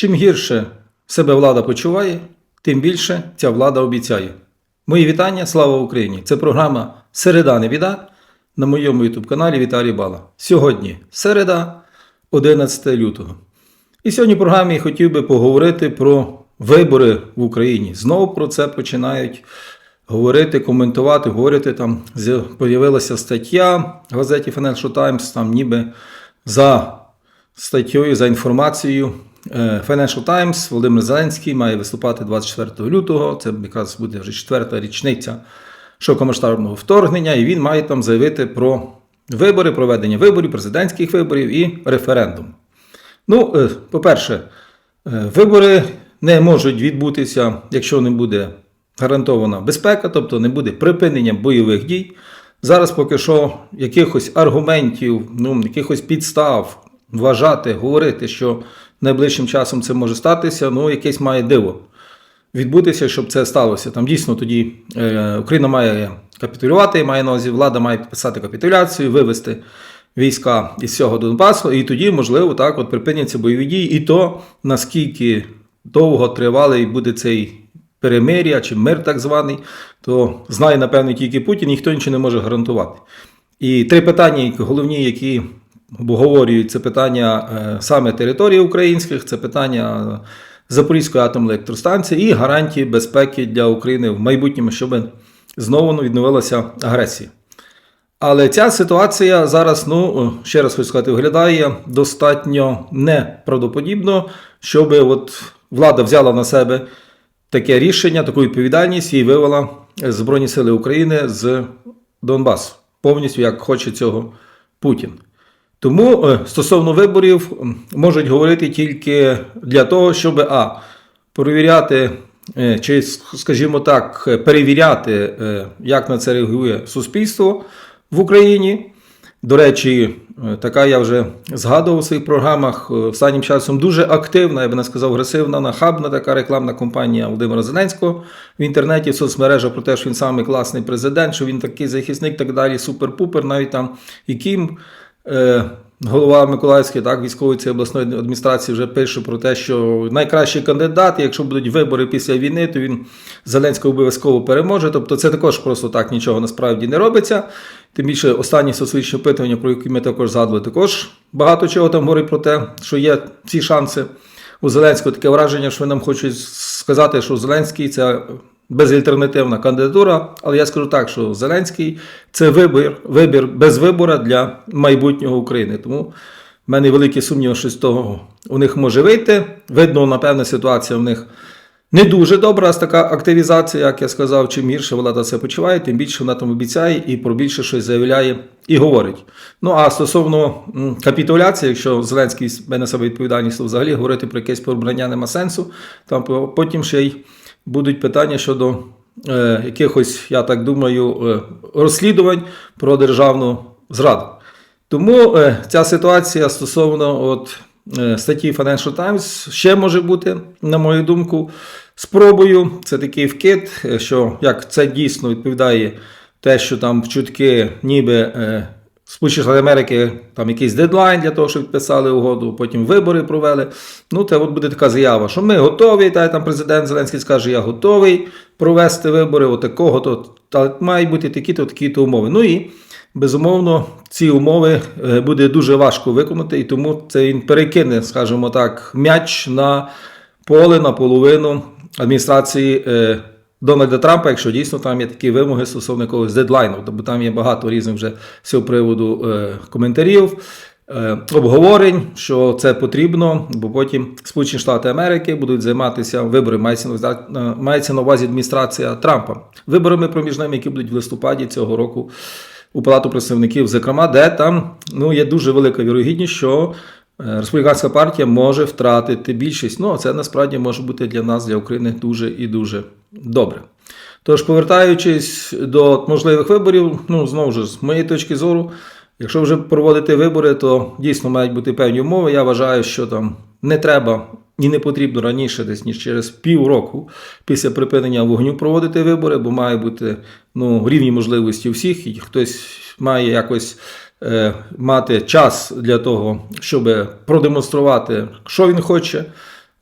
Чим гірше себе влада почуває, тим більше ця влада обіцяє. Мої вітання, слава Україні! Це програма Середа не біда на моєму youtube каналі Віталій Бала. Сьогодні середа, 11 лютого. І сьогодні в програмі хотів би поговорити про вибори в Україні. Знову про це починають говорити, коментувати, говорити. Там з'я- появилася стаття в газеті Financial Times, там ніби за статтєю, за інформацією е, Financial Times Володимир Зеленський має виступати 24 лютого. Це якраз буде вже четверта річниця широкомасштабного вторгнення, і він має там заявити про вибори, проведення виборів, президентських виборів і референдум. Ну, е, по-перше, е, вибори не можуть відбутися, якщо не буде гарантована безпека, тобто не буде припинення бойових дій. Зараз поки що якихось аргументів, ну, якихось підстав вважати, говорити, що найближчим часом це може статися, ну, якесь має диво відбутися, щоб це сталося. Там дійсно тоді е, Україна має капітулювати, має на увазі, влада має підписати капітуляцію, вивести війська із цього Донбасу, і тоді, можливо, так от припиняться бойові дії, і то наскільки довго тривалий буде цей перемир'я чи мир так званий, то знає, напевно, тільки Путін, ніхто нічого не може гарантувати. І три питання, головні, які обговорюють, це питання е, саме території українських, це питання Запорізької атомної електростанції і гарантії безпеки для України в майбутньому, щоб знову відновилася агресія. Але ця ситуація зараз, ну ще раз хочу сказати, виглядає достатньо неправдоподібно, щоб от влада взяла на себе таке рішення, таку відповідальність і вивела Збройні Сили України з Донбасу повністю, як хоче цього Путін. Тому е, стосовно виборів можуть говорити тільки для того, щоб а. перевіряти, е, чи, скажімо так, перевіряти, е, як на це реагує суспільство в Україні. До речі, така я вже згадував у своїх програмах. Останнім часом дуже активна, я би не сказав, агресивна, нахабна така рекламна кампанія Володимира Зеленського в інтернеті, в соцмережах про те, що він самий класний президент, що він такий захисник, так далі, супер-пупер, навіть там яким. Е, Голова Миколаївської так, військової обласної адміністрації вже пише про те, що найкращий кандидат, якщо будуть вибори після війни, то він Зеленського обов'язково переможе. Тобто це також просто так нічого насправді не робиться. Тим більше останні соціологічні опитування, про які ми також згадували, також багато чого там говорить про те, що є ці шанси у Зеленського. Таке враження, що нам хочуть сказати, що Зеленський це безальтернативна кандидатура. Але я скажу так, що Зеленський це вибір, вибір без вибора для майбутнього України. Тому в мене великі сумніви, що з того у них може вийти. Видно, напевне, ситуація в них не дуже добра, така активізація, як я сказав, чим гірше влада це почуває, тим більше вона там обіцяє і про більше щось заявляє і говорить. Ну а стосовно капітуляції, якщо Зеленський на себе відповідальність, то взагалі говорити про якесь пробрання нема сенсу. Там потім ще й будуть питання щодо е, якихось, я так думаю, е, розслідувань про державну зраду. Тому е, ця ситуація стосовно от, е, статті Financial Times ще може бути, на мою думку, спробою. Це такий вкид, е, що як це дійсно відповідає те, що там чутки ніби. Е, Сполучені Штати Америки там якийсь дедлайн для того, щоб підписали угоду, потім вибори провели. Ну, це от буде така заява, що ми готові, та там президент Зеленський скаже, я готовий провести вибори, отакого, то та мають бути такі-то, такі-то умови. Ну і безумовно, ці умови е, буде дуже важко виконати, і тому це він перекине, скажімо так, м'яч на поле на половину адміністрації е, Дональда Трампа, якщо дійсно там є такі вимоги стосовно якогось дедлайну, бо там є багато різних вже з цього приводу е, коментарів. е, Обговорень, що це потрібно, бо потім Сполучені Штати Америки будуть займатися виборами, е, мається на увазі адміністрація Трампа, виборами проміжними, які будуть в листопаді цього року у Палату представників, зокрема, де там ну, є дуже велика вірогідність, що республіканська партія може втратити більшість. Ну, а це насправді може бути для нас, для України, дуже і дуже добре. Тож, повертаючись до можливих виборів, ну знову ж з моєї точки зору, якщо вже проводити вибори, то дійсно мають бути певні умови. Я вважаю, що там не треба і не потрібно раніше, десь ніж через півроку після припинення вогню проводити вибори, бо має бути ну, рівні можливості у всіх, і хтось має якось е, мати час для того, щоб продемонструвати, що він хоче.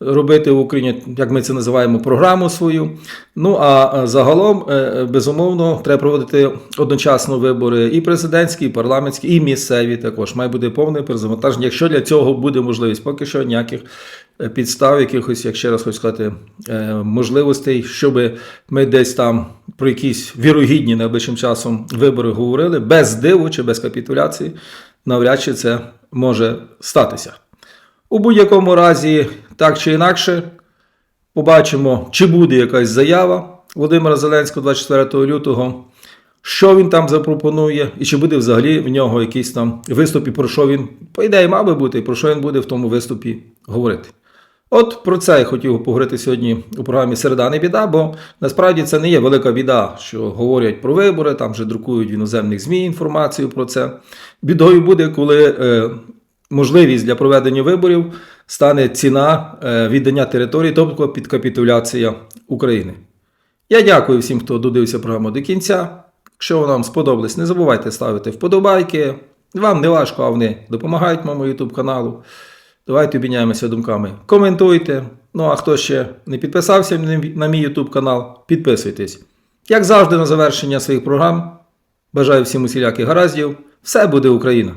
робити в Україні, як ми це називаємо, програму свою. Ну а загалом, е, безумовно, треба проводити одночасно вибори і президентські, і парламентські, і місцеві також. Має бути повне перезавантаження, якщо для цього буде можливість. Поки що ніяких е, підстав, якихось, як ще раз хочу сказати, е, можливостей, щоб ми десь там про якісь вірогідні найближчим часом вибори говорили, без диву чи без капітуляції, навряд чи це може статися. У будь-якому разі, так чи інакше, побачимо, чи буде якась заява Володимира Зеленського 24 лютого, що він там запропонує, і чи буде взагалі в нього якийсь там виступ, і про що він, по ідеї, мав би бути, і про що він буде в тому виступі говорити. От про це я хотів поговорити сьогодні у програмі Середа не біда, бо насправді це не є велика біда, що говорять про вибори, там вже друкують в іноземних ЗМІ інформацію про це. Бідою буде, коли е, можливість для проведення виборів стане ціна е, віддання території, тобто підкапітуляція України. Я дякую всім, хто додивився програму до кінця. Якщо вам сподобалось, не забувайте ставити вподобайки. Вам не важко, а вони допомагають моєму YouTube каналу. Давайте обміняємося думками. Коментуйте. Ну а хто ще не підписався на мій YouTube канал, підписуйтесь. Як завжди, на завершення своїх програм. Бажаю всім усіляких гараздів. Все буде Україна!